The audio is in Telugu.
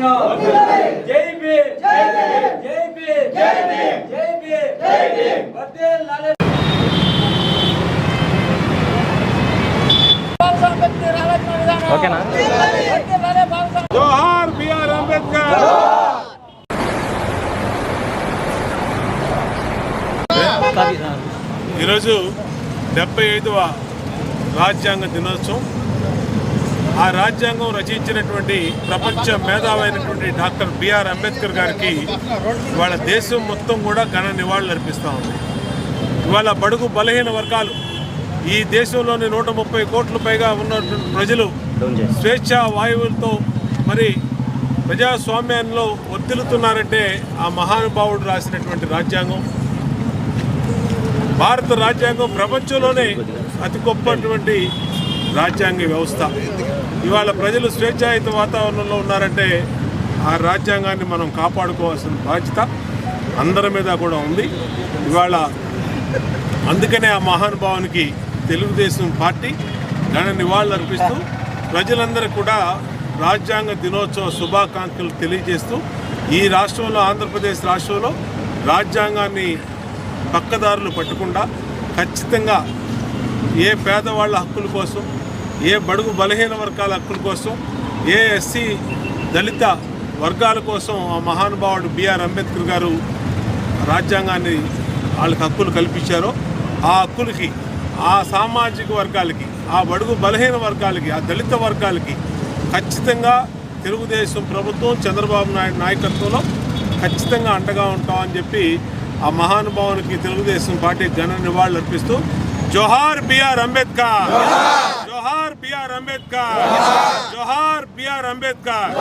రాజ్యాంగం జై భీమ్. జై భీమ్. జై భీమ్. జై భీమ్. జై భీమ్. వర్ధిల్లాలి లాలే. ఓకేనా? జోహార్ బిఆర్ అంబేద్కర్. ఈరోజు డెబ్బై ఐదవ రాజ్యాంగ దినోత్సవం. ఆ రాజ్యాంగం రచించినటువంటి ప్రపంచ మేధావైనటువంటి డాక్టర్ బిఆర్ అంబేద్కర్ గారికి ఇవాళ దేశం మొత్తం కూడా ఘన నివాళులు అర్పిస్తూ ఉంది. ఇవాళ బడుగు బలహీన వర్గాలు ఈ దేశంలోని నూట ముప్పై కోట్ల పైగా ఉన్నటువంటి ప్రజలు స్వేచ్ఛ వాయువులతో మరి ప్రజాస్వామ్యంలో వర్తిల్లుతున్నారంటే ఆ మహానుభావుడు రాసినటువంటి రాజ్యాంగం. భారత రాజ్యాంగం ప్రపంచంలోనే అతి గొప్పటువంటి రాజ్యాంగ వ్యవస్థ. ఇవాళ ప్రజలు స్వేచ్ఛాయుత వాతావరణంలో ఉన్నారంటే ఆ రాజ్యాంగాన్ని మనం కాపాడుకోవాల్సిన బాధ్యత అందరి మీద కూడా ఉంది. ఇవాళ అందుకనే ఆ మహానుభావునికి తెలుగుదేశం పార్టీ ఘన నివాళులు అర్పిస్తూ ప్రజలందరూ కూడా రాజ్యాంగ దినోత్సవ శుభాకాంక్షలు తెలియజేస్తూ ఈ రాష్ట్రంలో ఆంధ్రప్రదేశ్ రాష్ట్రంలో రాజ్యాంగాన్ని పక్కదారులు పట్టకుండా ఖచ్చితంగా ఏ పేదవాళ్ళ హక్కుల కోసం ఏ బడుగు బలహీన వర్గాల హక్కుల కోసం ఏ ఎస్సీ దళిత వర్గాల కోసం ఆ మహానుభావుడు బిఆర్ అంబేద్కర్ గారు రాజ్యాంగాన్ని వాళ్ళకి హక్కులు కల్పించారో ఆ హక్కులకి ఆ సామాజిక వర్గాలకి ఆ బడుగు బలహీన వర్గాలకి ఆ దళిత వర్గాలకి ఖచ్చితంగా తెలుగుదేశం ప్రభుత్వం చంద్రబాబు నాయుడు నాయకత్వంలో ఖచ్చితంగా అండగా ఉంటామని చెప్పి ఆ మహానుభావునికి తెలుగుదేశం పార్టీ ఘన నివాళులు అర్పిస్తూ జోహార్ బిఆర్ అంబేద్కర్! జోహార్ బిఆర్ అంబేద్కర్ జోహార్ బిఆర్ అంబేద్కర్